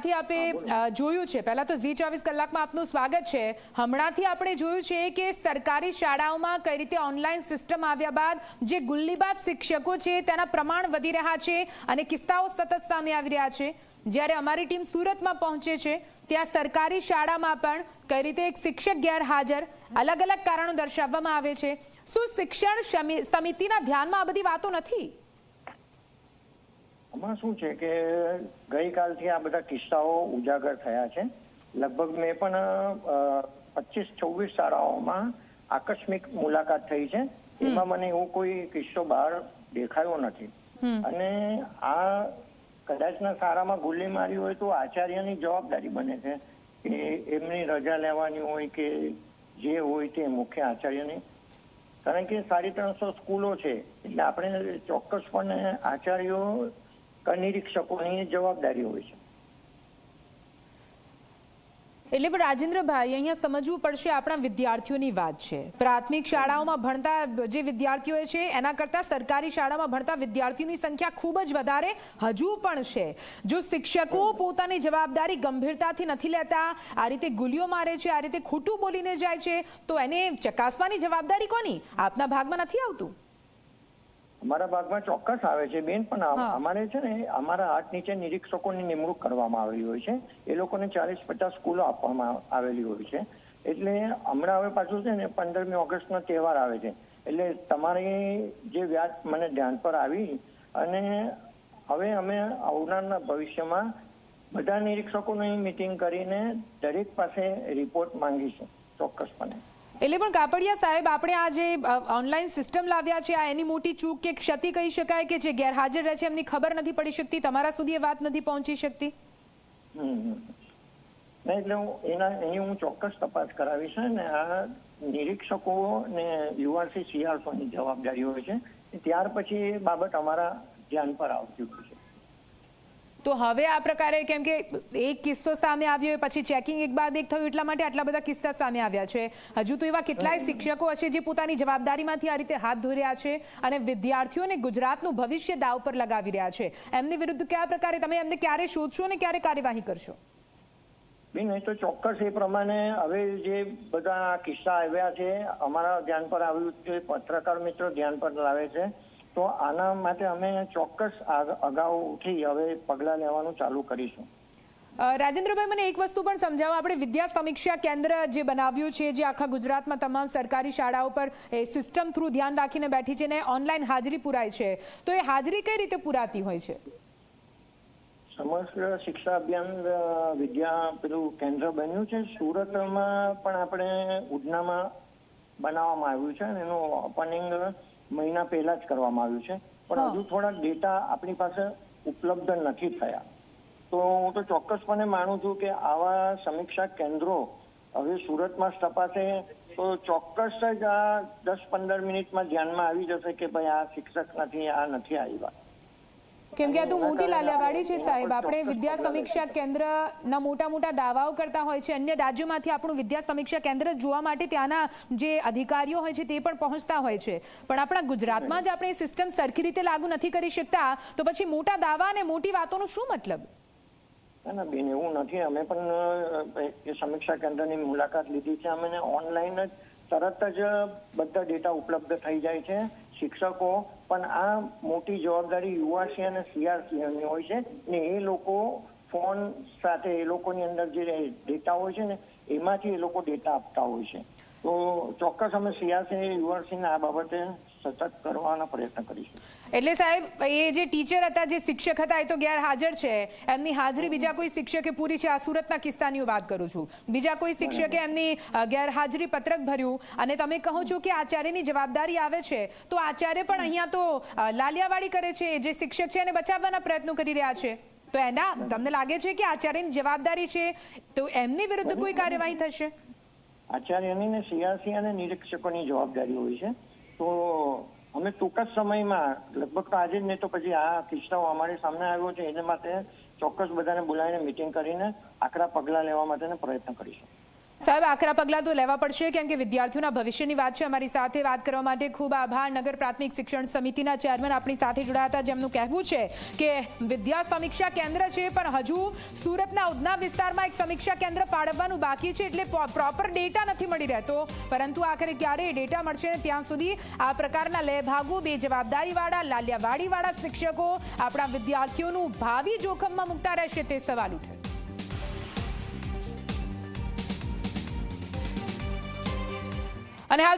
હમણાંથી આપે જોયું છે. પહેલા તો ઝી ચોવીસ કલાકમાં આપનું સ્વાગત છે. હમણાંથી આપણે જોયું છે કે સરકારી શાળાઓમાં કઈ રીતે ઓનલાઈન સિસ્ટમ આવ્યા બાદ જે ગુલ્લીબાજ શિક્ષકો છે તેના પ્રમાણ વધી રહ્યા છે અને કિસ્સાઓ સતત સામે આવી રહ્યા છે. જ્યારે અમારી ટીમ સુરતમાં પહોંચે છે ત્યાં સરકારી શાળામાં પણ કઈ રીતે એક શિક્ષક ગેરહાજર અલગ અલગ કારણો દર્શાવવામાં આવે છે. શું શિક્ષણ સમિતિના ધ્યાનમાં આ બધી વાતો નથી? આમાં શું છે કે ગઈકાલથી આ બધા કિસ્સાઓ ઉજાગર થયા છે. લગભગ મેં પણ પચીસ છવ્વીસ શાળાઓમાં આકસ્મિક મુલાકાત થઈ છે. એમાં મને એવો કોઈ કિસ્સો બહાર દેખાયો નથી. અને આ કદાચના શાળામાં ગુલ્લી મારી હોય તો આચાર્યની જવાબદારી બને છે કે એમની રજા લેવાની હોય કે જે હોય તે મુખ્ય આચાર્યની. કારણ કે સાડી ત્રણસો સ્કૂલો છે. એટલે આપણે ચોક્કસપણે આચાર્યો નિરીક્ષકોની જવાબદારી હોય છે. એટલે પણ રાજેન્દ્રભાઈ, અહીંયા સમજવું પડશે આપણા વિદ્યાર્થીઓની વાત છે. પ્રાથમિક શાળાઓમાં ભણતા જે વિદ્યાર્થીઓ છે, એના કરતાં સરકારી શાળામાં ભણતા વિદ્યાર્થીઓની સંખ્યા ખૂબ જ વધારે હજુ પણ છે. જો શિક્ષકો પોતાની જવાબદારી ગંભીરતાથી નથી લેતા, આ રીતે ગુલીઓ મારે છે, આ રીતે ખોટું બોલીને જાય છે, તો એને ચકાસવાની જવાબદારી કોની? આપના ભાગમાં નથી આવતું. અમારા ભાગમાં ચોક્કસ આવે છે બેન પણ અમારે છે ને અમારા હાથ નીચે નિરીક્ષકોની નિમણૂક કરવામાં આવેલી હોય છે. એ લોકોને ચાલીસ પચાસ સ્કૂલો આપવામાં આવેલી હોય છે. એટલે હમણાં હવે પાછું છે ને પંદરમી ઓગસ્ટનો તહેવાર આવે છે. એટલે તમારી જે વ્યાજ મને ધ્યાન પર આવી અને હવે અમે આવનારના ભવિષ્યમાં બધા નિરીક્ષકોની મિટિંગ કરીને દરેક પાસે રિપોર્ટ માંગીશું ચોક્કસપણે. એટલે પણ કાપડિયા સાહેબ, આપણે આ જે ઓનલાઈન સિસ્ટમ લાવ્યા છે, આ એની મોટી ચૂક કે ક્ષતિ કહી શકાય કે જે ગેરહાજર રહે છે, એમની ખબર નથી પડી શકતી? તમારા સુધી એ વાત નથી પહોંચી શકતી. એટલે હું એના એની હું ચોક્કસ તપાસ કરાવીશ ને. આ નિરીક્ષકો ને યુઆરસી સીઆરસોની જવાબદારી હોય છે. ત્યાર પછી એ બાબત અમારા ધ્યાન પર આવતી હોય છે. તો હવે આ પ્રકારે કેમ કે એક કિસ્સો સામે આવ્યો પછી ચેકિંગ એક બાદ એક થયું એટલા માટે આટલા બધા કિસ્સા સામે આવ્યા છે. હજુ તો એવા કેટલાય શિક્ષકો હશે જે પોતાની જવાબદારીમાંથી આ રીતે હાથ ધોઈ રહ્યા છે અને વિદ્યાર્થીઓને ગુજરાતનું ભવિષ્ય દાવ પર લગાવી રહ્યા છે. એમની વિરુદ્ધ કયા પ્રકારે તમે એમને ક્યારે શોધશો અને ક્યારે કાર્યવાહી કરશો? બેન એ તો ચોક્કસ એ પ્રમાણે હવે જે બધા કિસ્સા આવ્યા છે, અમારા ધ્યાન પર આવ્યું છે, પત્રકાર મિત્રો ધ્યાન પર લાવે છે. તો આના માટે અમે ચોક્કસ અગાઉ ઉઠી હવે પગલાં લેવાનું ચાલુ કરીશું. રાજેન્દ્રભાઈ મને એક વસ્તુ પણ સમજાવો. આપણે વિદ્યા સમીક્ષા કેન્દ્ર જે બનાવ્યું છે જે આખા ગુજરાતમાં તમામ સરકારી શાળાઓ પર એ સિસ્ટમ થ્રુ ધ્યાન રાખીને બેઠી છે ને ઓનલાઈન હાજરી પુરાય છે. તો એ હાજરી કઈ રીતે પુરાતી હોય છે? સમગ્ર શિક્ષા અભિયાન વિદ્યા પેલું કેન્દ્ર બન્યું છે. સુરતમાં પણ આપણે ઉધનામાં બનાવવામાં આવ્યું છે અને એનું ઓપનિંગ મહિના પહેલા જ કરવામાં આવ્યું છે. પણ હજુ થોડા ડેટા આપણી પાસે ઉપલબ્ધ નથી થયા. તો હું તો ચોક્કસપણે માનું છું કે આવા સમીક્ષા કેન્દ્રો હવે સુરતમાં સ્થપાશે તો ચોક્કસ જ આ દસ પંદર મિનિટમાં ધ્યાનમાં આવી જશે કે ભાઈ આ શિક્ષક નથી આ નથી આવ્યા. કેમ કે આ તો મોટી લાલિયાવાડી છે સાહેબ. આપણે વિદ્યા સમીક્ષા કેન્દ્રના મોટા મોટા દાવાઓ કરતા હોય છે. અન્ય રાજ્યોમાંથી આપણું વિદ્યા સમીક્ષા કેન્દ્ર જોવા માટે ત્યાંના જે અધિકારીઓ હોય છે તે પણ પહોંચતા હોય છે. પણ આપણા ગુજરાતમાં જ આપણે સિસ્ટમ સરખી રીતે લાગુ નથી કરી શકતા. તો પછી મોટા દાવા અને મોટી વાતોનો શું મતલબ? ના ના બેન એવું નથી. અમે પણ એ સમીક્ષા કેન્દ્રની મુલાકાત લીધી છે. અમે ઓનલાઈન જ તરત જ બધા ડેટા ઉપલબ્ધ થઈ જાય છે. શિક્ષકો, પણ આ મોટી જવાબદારી યુવાસી અને સીઆરસી હોય છે ને એ લોકો ફોન સાથે એ લોકોની અંદર જે ડેટા હોય છે ને, એમાંથી એ લોકો ડેટા આપતા હોય છે. તો ચોક્કસ અમે સીઆરસી યુઆરસીને આ બાબતે સતત કરવાના પ્રયત્ન કરીશું. એટલે સાહેબ એ જે ટીચર હતા જે શિક્ષક હતા એ તો ગેરહાજર છે. એમની હાજરી બીજા કોઈ શિક્ષકે પૂરી છે? આ સુરતના કિસ્સાની વાત કરું છું. બીજા કોઈ શિક્ષકે એમની ગેરહાજરી પત્રક ભર્યું? અને તમે કહો છો કે આચાર્યની જવાબદારી આવે છે? તો આચાર્ય પણ અહીંયા તો લાલિયાવાડી કરે છે જે શિક્ષક છે એને બચાવવાના પ્રયત્નો કરી રહ્યા છે? તો એના તમને લાગે છે કે આચાર્યની જવાબદારી છે? તો એમની વિરુદ્ધ કોઈ કાર્યવાહી થશે? આચાર્યની ને સીઆરસી અને નિરીક્ષકોની જવાબદારી હોય છે. તો અમે ટૂંક જ સમયમાં, લગભગ તો આજે જ નહીં તો પછી આ કિસ્સાઓ અમારી સામે આવ્યો છે. એને માટે ચોક્કસ બધાને બોલાવીને મિટિંગ કરીને આકરા પગલાં લેવા માટેનો પ્રયત્ન કરીશું. સાહેબ આકરા પગલાં તો લેવા પડશે, કેમ કે વિદ્યાર્થીઓના ભવિષ્યની વાત છે. અમારી સાથે વાત કરવા માટે ખૂબ આભાર. નગર પ્રાથમિક શિક્ષણ સમિતિના ચેરમેન આપણી સાથે જોડાયા હતા, જેમનું કહેવું છે કે વિદ્યા સમીક્ષા કેન્દ્ર છે, પણ હજુ સુરતના ઉધના વિસ્તારમાં એક સમીક્ષા કેન્દ્ર પાડવાનું બાકી છે, એટલે પ્રોપર ડેટા નથી મળી રહેતો. પરંતુ આખરે ક્યારે ડેટા મળશે ને ત્યાં સુધી આ પ્રકારના લેભાગો બે જવાબદારીવાળા લાલિયાવાડીવાળા શિક્ષકો આપણા વિદ્યાર્થીઓનું ભાવિ જોખમમાં મૂકતા રહેશે તે સવાલ ઉઠે. અને હાલ